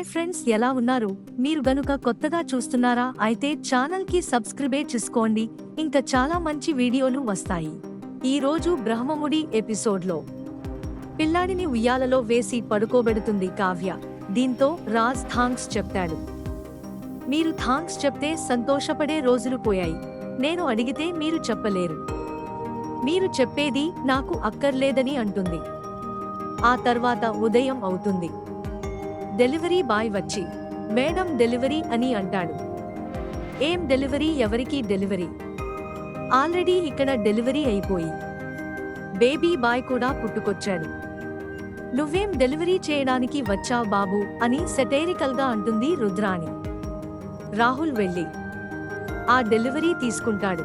Hi friends ఎలా ఉన్నారు? మీరు గనుక కొత్తగా చూస్తున్నారా అయితే ఛానల్కి సబ్స్క్రైబే చేసుకోండి. ఇంకా చాలా మంచి వీడియోలు వస్తాయి. ఈ రోజు బ్రహ్మముడి ఎపిసోడ్లో. పిల్లాడిని ఉయ్యాలలో వేసి పడుకోబెడుతుంది కావ్య. దీంతో రాజ్ థాంక్స్ చెప్తాడు. మీరు థాంక్స్ చెప్తే సంతోషపడే రోజులు పోయాయి. నేను అడిగితే మీరు చెప్పలేరు. మీరు చెప్పేది నాకు అక్కర్లేదని అంటుంది. ఆ తర్వాత ఉదయం అవుతుంది. డెలివరీ బాయ్ వచ్చి మేడం డెలివరీ అని అంటాడు. ఏం డెలివరీ? ఎవరికి డెలివరీ? ఆల్రెడీ ఇక్కడ డెలివరీ అయిపోయి బేబీ బాయ్ కూడా పుట్టుకొచ్చాడు. నువ్వేం డెలివరీ చేయడానికి వచ్చావు బాబు అని సెటైరికల్గా అంటుంది రుద్రాణి. రాహుల్ వెళ్ళి ఆ డెలివరీ తీసుకుంటాడు.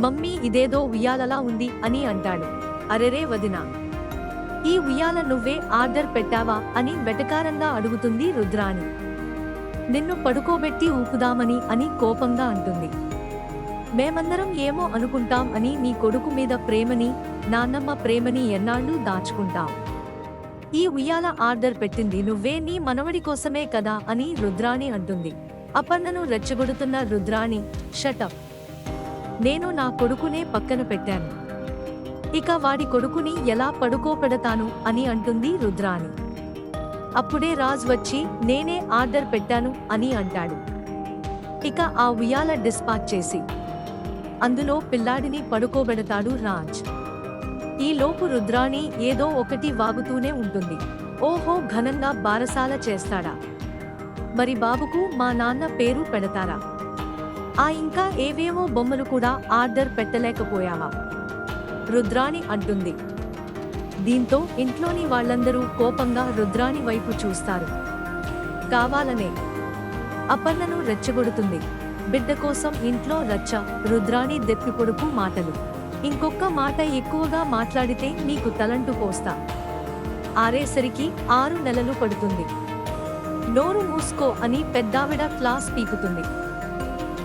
మమ్మీ ఇదేదో ఉయ్యాలలా ఉంది అని అంటాడు. అరెరే వదినా ఈ ఉయ్యాల నువ్వే ఆర్డర్ పెట్టావా అని వెటకారంగా అడుగుతుంది రుద్రాణి. నిన్ను పడుకోబెట్టి ఊపుదామని అని కోపంగా అంటుంది. మేమందరం ఏమో అనుకుంటాం అని నీ కొడుకు మీద ప్రేమని నాన్నమ్మ ప్రేమని ఎన్నాళ్ళు దాచుకుంటాం. ఈ ఉయ్యాల ఆర్డర్ పెట్టింది నువ్వే నీ మనవడి కోసమే కదా అని రుద్రాణి అంటుంది. అపర్ణను రెచ్చగొడుతున్న రుద్రాణి షటప్. నేను నా కొడుకునే పక్కన పెట్టాను. ఇక వాడి కొడుకుని ఎలా పడుకోపెడతాను అని అంటుంది రుద్రాణి. అప్పుడే రాజ్ వచ్చి నేనే ఆర్డర్ పెట్టాను అని అంటాడు. ఇక ఆ ఉయ్యాల డిస్పాచ్ చేసి అందులో పిల్లాడిని పడుకోబెడతాడు రాజ్. ఈ లోపు రుద్రాణి ఏదో ఒకటి వాగుతూనే ఉంటుంది. ఓహో ఘనంగా బారసాల చేస్తాడా? మరి బాబుకు మా నాన్న పేరు పెడతారా? ఆ ఇంకా ఏవేవో బొమ్మలు కూడా ఆర్డర్ పెట్టలేకపోయావా? రుద్రాణి అంటుంది. దీంతో ఇంట్లోని వాళ్ళందరూ కోపంగా రుద్రాణి వైపు చూస్తారు. కావాలనే అపర్ణను రెచ్చగొడుతుంది. బిడ్డ కోసం ఇంట్లో రచ్చ రుద్రాణి దెప్పిపొడుపు మాటలు. ఇంకొక్క మాట ఎక్కువగా మాట్లాడితే నీకు తలంటు పోస్తా. ఆరేసరికి ఆరు నెలలు పడుతుంది. నోరు మూసుకో అని పెద్దావిడ క్లాస్ పీకుతుంది.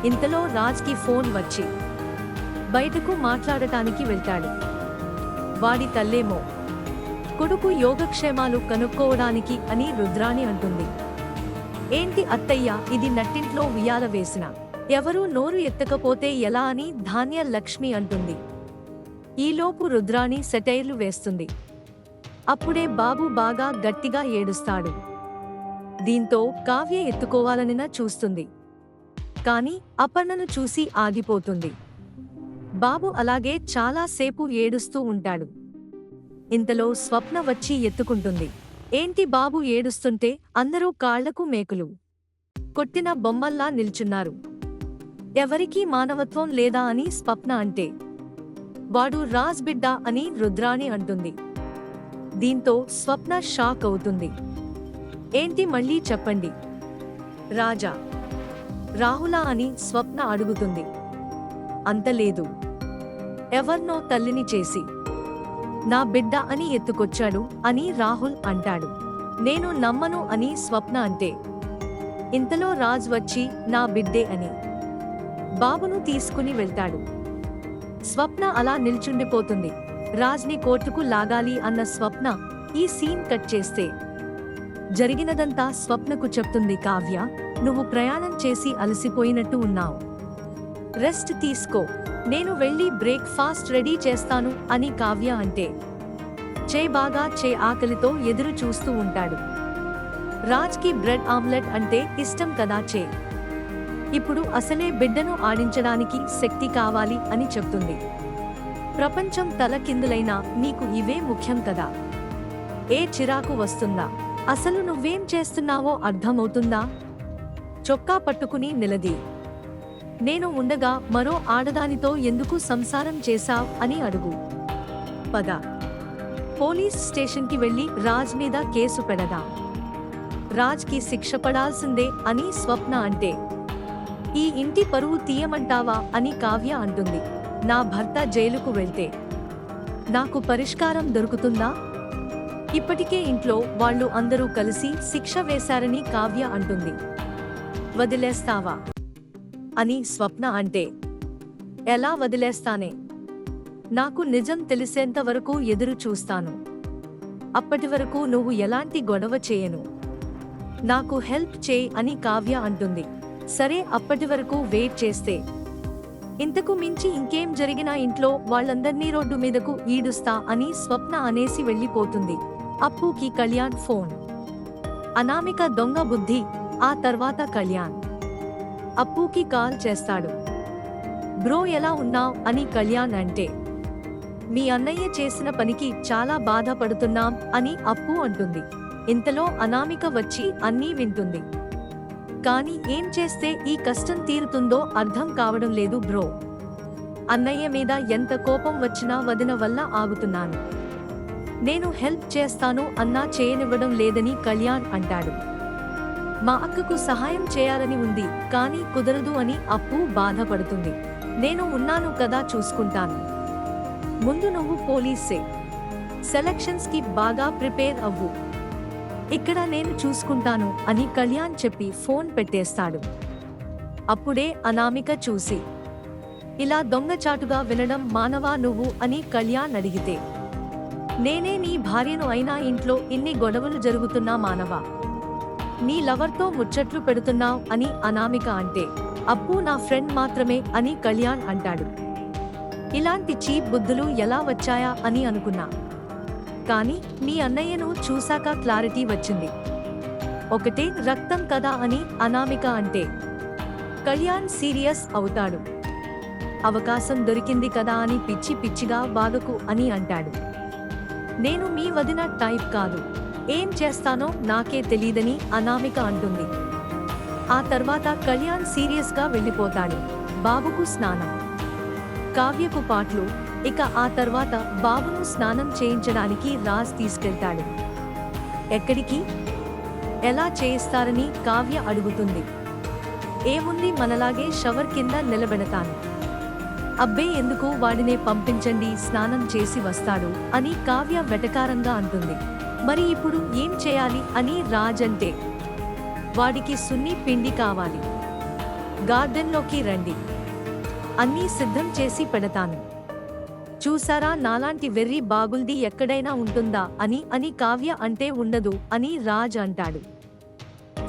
ఇంతలో రాజ్కి ఫోన్ వచ్చి బయటకు మాట్లాడటానికి వెళ్తాడు. వాడి తల్లేమో కొడుకు యోగక్షేమాలు కనుక్కోవడానికి అని రుద్రాణి అంటుంది. ఏంటి అత్తయ్య ఇది నట్టింట్లో ఉయ్యాల వేసిన. ఎవరూ నోరు ఎత్తకపోతే ఎలా అని ధాన్య లక్ష్మి అంటుంది. ఈలోపు రుద్రాణి సెటైర్లు వేస్తుంది. అప్పుడే బాబు బాగా గట్టిగా ఏడుస్తాడు. దీంతో కావ్య ఎత్తుకోవాలనినా చూస్తుంది. కాని అపర్ణను చూసి ఆగిపోతుంది. బాబు అలాగే చాలాసేపు ఏడుస్తూ ఉంటాడు. ఇంతలో స్వప్న వచ్చి ఎత్తుకుంటుంది. ఏంటి బాబు ఏడుస్తుంటే అందరూ కాళ్ళకు మేకులు. కొట్టిన బొమ్మల్లా నిల్చున్నారు. ఎవరికీ మానవత్వం లేదా అని స్వప్న అంటే. వాడు రాజ్ బిడ్డ అని రుద్రాణి అంటుంది. దీంతో స్వప్న షాక్ అవుతుంది. ఏంటి మళ్ళీ చెప్పండి. రాజా. రాహుల అని స్వప్న అడుగుతుంది. అంతలేదు ఎవర్నో తల్లిని చేసి నా బిడ్డ అని ఎత్తుకొచ్చాడు అని రాహుల్ అంటాడు. నేను నమ్మను అని స్వప్న అంటే ఇంతలో రాజ్ వచ్చి నా బిడ్డే అని బాబును తీసుకుని వెళ్తాడు. స్వప్న అలా నిల్చుండిపోతుంది. రాజ్ని కోర్టుకు లాగాలి అన్న స్వప్న ఈ సీన్ కట్ చేస్తే జరిగినదంతా స్వప్నకు చెప్తుంది కావ్య నువ్వు ప్రయాణం చేసి అలసిపోయినట్టు ఉన్నావు. రెస్ట్ తీసుకో. నేను వెళ్ళి బ్రేక్ఫాస్ట్ రెడీ చేస్తాను అని కావ్య అంటే. చే బాగా చే ఆకలితో ఎదురు చూస్తూ ఉంటాడు. రాజ్కి బ్రెడ్ ఆమ్లెట్ అంటే ఇష్టం కదా చే. ఇప్పుడు అసలే బిడ్డను ఆడించడానికి శక్తి కావాలి అని చెప్తుంది. ప్రపంచం తలకిందులైనా నీకు ఇవే ముఖ్యం కదా. ఏ చిరాకు వస్తుందా? అసలు నువ్వేం చేస్తున్నావో అర్థమవుతుందా? చొక్కా పట్టుకుని నిలదీ. నేను ఉండగా మరో ఆడదానితో ఎందుకు సంసారం చేశావ్ అని అడుగు. పద. పోలీస్ స్టేషన్కి వెళ్ళి రాజ్ మీద కేసు పెడదా. రాజ్కి శిక్ష పడాల్సిందే అని స్వప్న అంటే. ఈ ఇంటి పరువు తీయమంటావా అని కావ్య అంటుంది. నా భర్త జైలుకు వెళ్తే. నాకు పరిష్కారం దొరుకుతుందా? ఇప్పటికే ఇంట్లో వాళ్ళు అందరూ కలిసి శిక్ష వేశారని కావ్య అంటుంది. వదిలేస్తావా? అని స్వప్న అంటే ఎలా వదిలేస్తానే? నాకు నిజం తెలిసేంత వరకు ఎదురు చూస్తాను. అప్పటి వరకు నువ్వు ఎలాంటి గొడవ చేయను. నాకు హెల్ప్ చేయి అని కావ్య అంటుంది. సరే అప్పటి వరకు వెయిట్ చేస్తే. ఇంతకు మించి ఇంకేం జరిగినా ఇంట్లో వాళ్ళందర్నీ రోడ్డు మీదకు ఈడుస్తా అని స్వప్న అనేసి వెళ్ళిపోతుంది. అప్పుకి కళ్యాణ్ ఫోన్. అనామిక దొంగ బుద్ధి ఆ తర్వాత కళ్యాణ్. అప్పుకి కాల్ చేస్తాడు. బ్రో ఎలా ఉన్నావ్? అని కళ్యాణ్ అంటే మీ అన్నయ్య చేసిన పనికి చాలా బాధపడుతున్నాం అని అప్పు అంటుంది. ఇంతలో అనామిక వచ్చి అన్నీ వింటుంది. కానీ ఏం చేస్తే ఈ కష్టం తీరుతుందో అర్థం కావడం లేదు బ్రో. అన్నయ్య మీద ఎంత కోపం వచ్చినా వదిన వల్ల ఆగుతున్నాను. నేను హెల్ప్ చేస్తాను అన్నా చేయనివ్వడం లేదని కళ్యాణ్ అంటాడు. మా అక్కకు సహాయం చేయాలని ఉంది కానీ కుదరదు అని అప్పు బాధపడుతుంది. నేను ఉన్నాను కదా చూసుకుంటాను. ముందు నువ్వు పోలీసే. సెలక్షన్స్కి బాగా ప్రిపేర్ అవ్వు. ఇక్కడ నేను చూసుకుంటాను అని కళ్యాణ్ చెప్పి ఫోన్ పెట్టేస్తాడు. అప్పుడే అనామిక చూసి ఇలా దొంగచాటుగా వినడం మానవా నువ్వు? అని కళ్యాణ్ అడిగితే నేనే నీ భార్యను అయినా ఇంట్లో ఇన్ని గొడవలు జరుగుతున్నా మానవా? నీ లవర్తో ముచ్చట్లు పెడుతున్నావ్ అని అనామిక అంటే అప్పు నా ఫ్రెండ్ మాత్రమే అని కళ్యాణ్ అంటాడు. ఇలాంటి చీప్ బుద్ధులు ఎలా వచ్చాయా అని అనుకున్నా. కానీ మీ అన్నయ్యను చూశాక క్లారిటీ వచ్చింది. ఒకటే రక్తం కదా అని అనామిక అంటే కళ్యాణ్ సీరియస్ అవుతాడు. అవకాశం దొరికింది కదా అని పిచ్చి పిచ్చిగా బాగకు అని అంటాడు. నేను మీ వదిన టైప్ కాదు. ఏం చేస్తానో నాకే తెలీదని అనామిక అంటుంది. ఆ తర్వాత కళ్యాణ్ సీరియస్గా వెళ్ళిపోతాడు. బాబుకు స్నానం. కావ్యకు పాటలు. ఇక ఆ తర్వాత బాబును స్నానం చేయించడానికి రాజ్ తీసుకెళ్తాడు. ఎక్కడికి? ఎలా చేయిస్తారని కావ్య అడుగుతుంది. ఏముంది మనలాగే షవర్ కింద నిలబెడతాను. అబ్బే ఎందుకు వాడినే పంపించండి స్నానం చేసి వస్తాడు అని కావ్య వెటకారంగా అంటుంది. మరి ఇప్పుడు ఏం చేయాలి అని రాజ్ అంటే వాడికి సున్ని పిండి కావాలి. గార్డెన్లోకి రండి. అన్నీ సిద్ధం చేసి పెడతాను. చూసారా నాలాంటి వెర్రి బాగుల్ది ఎక్కడైనా ఉంటుందా అని అని కావ్య అంటే ఉండదు అని రాజ్ అంటాడు.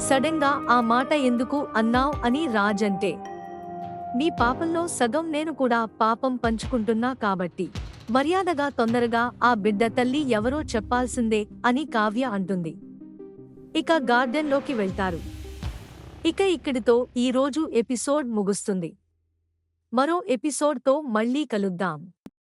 సడన్గా ఆ మాట ఎందుకు అన్నావ్ అని రాజ్ అంటే మీ పాపంలో సగం నేను కూడా పాపం పంచుకుంటున్నా కాబట్టి. మర్యాదగా తొందరగా ఆ బిడ్డ తల్లి ఎవరో చెప్పాల్సిందే అని కావ్య అంటుంది. ఇక గార్డెన్లోకి వెళ్తారు. ఇక ఇక్కడితో ఈ రోజు ఎపిసోడ్ ముగుస్తుంది. మరో ఎపిసోడ్తో మళ్ళీ కలుద్దాం.